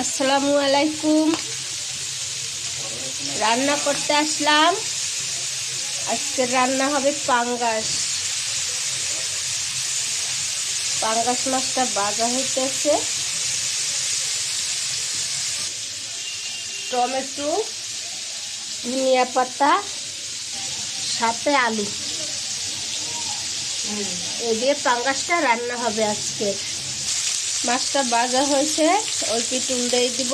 আসসালামু আলাইকুম। রান্না করতে আসলাম। আজকের রান্না হবে পাঙ্গাস। পাঙ্গাস মাছটা ভাজা হইতেছে। টমেটো, ধনিয়া পাতা, সাথে আলু। এ দিয়ে পাঙ্গাসটা রান্না হবে আজকে মাছটা বাজা হয়েছে, অল্প একটু উল্টাই দিব।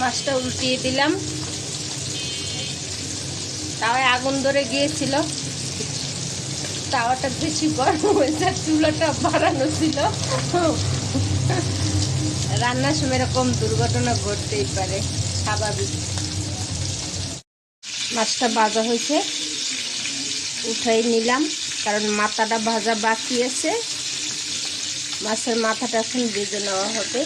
মাছটা উল্টিয়ে দিলাম। তাও আগুন ধরে গিয়েছিল। তাওয়াটা বেশি গরম হয়েছে চুলাটা বাড়ানো ছিল। রান্নার সময় এরকম দুর্ঘটনা ঘটতেই পারে স্বাভাবিক। মাছটা ভাজা হয়েছে উঠাই নিলাম কারণ মাথাটা ভাজা বাকি আছে। মাছের মাথাটা এখন ভেজে নেওয়া হবে।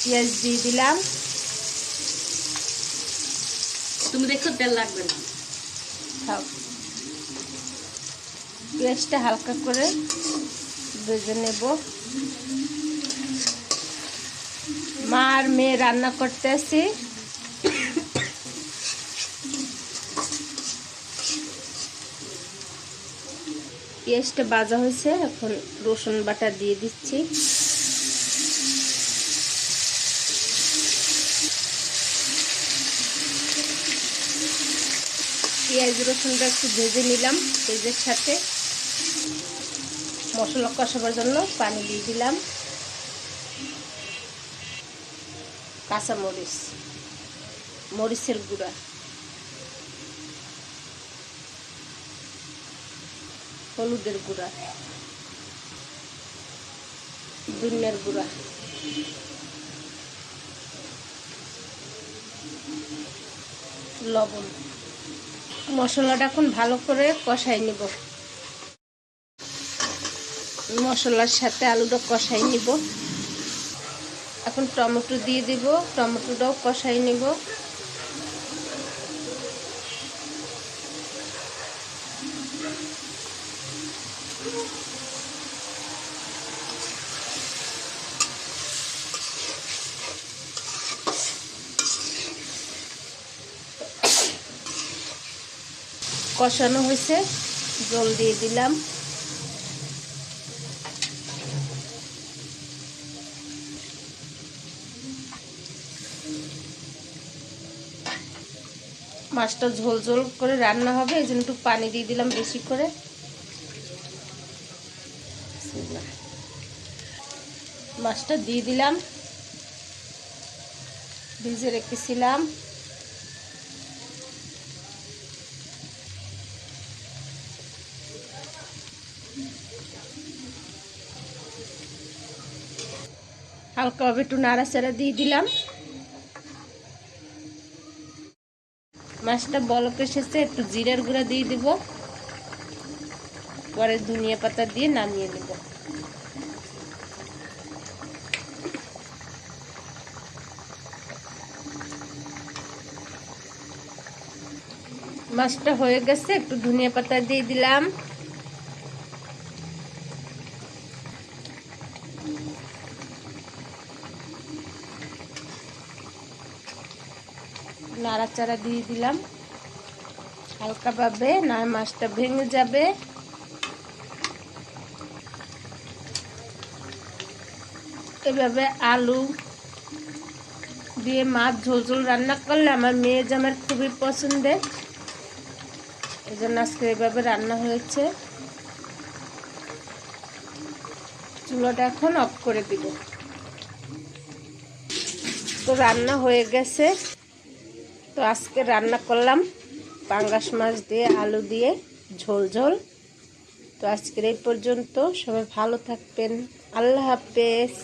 পেঁয়াজ দিয়ে দিলাম। তুমি দেখো তেল লাগবে না। পেঁয়াজটা হালকা করে ভেজে নেব। মা আর মেয়ে রান্না করতে আসি। পেঁয়াজটা বাজা হয়েছে, এখন রসুন বাটা দিয়ে দিচ্ছি। পেঁয়াজ রসুনটা একটু ভেজে নিলাম, পেঁয়াজের সাথে। মশলা কষাবার জন্য পানি দিয়ে দিলাম। কাঁচা মরিচ মরিচের গুঁড়া। হলুদের গুঁড়া। দুনিয়ার গুঁড়া। লবণ। মশলাটা এখন ভালো করে কষাই নিব। মশলার সাথে আলুটা কষাই নিব। এখন টমেটো দিয়ে দিব, টমেটোটাও কষাই নিব। কষানো হয়েছে, জল দিয়ে দিলাম। মাছটা ঝোল ঝোল করে রান্না হবে, এই জন্য একটু পানি দিয়ে দিলাম বেশি করে। মাছটা দিয়ে দিলাম। ভিজে রেখেছিলাম। হালকাভাবে একটু নাড়াচাড়া দিয়ে দিলাম। মাছটা বলক এসেছে, একটু জিরার গুঁড়া দিয়ে দিব। পরে ধনিয়া পাতা দিয়ে নামিয়ে নেব। মাছটা হয়ে গেছে, একটু ধনিয়া পাতা দিয়ে দিলাম। নাড়াচাড়া দিয়ে দিলাম। হালকাভাবে না মাছটা ভেঙে যাবে। এভাবে আলু দিয়ে মাছ ঝোল রান্না করলে আমার মেয়ে জামার খুবই পছন্দের। এই জন্য আজকে এভাবে রান্না হয়েছে। চুলোটা এখন অফ করে দিব। তো রান্না হয়ে গেছে। তো আজকে রান্না করলাম পাঙ্গাস মাছ দিয়ে, আলু দিয়ে, ঝোল ঝোল। তো আজকের এই পর্যন্ত সবাই ভালো থাকবেন। আল্লাহ হাফেজ।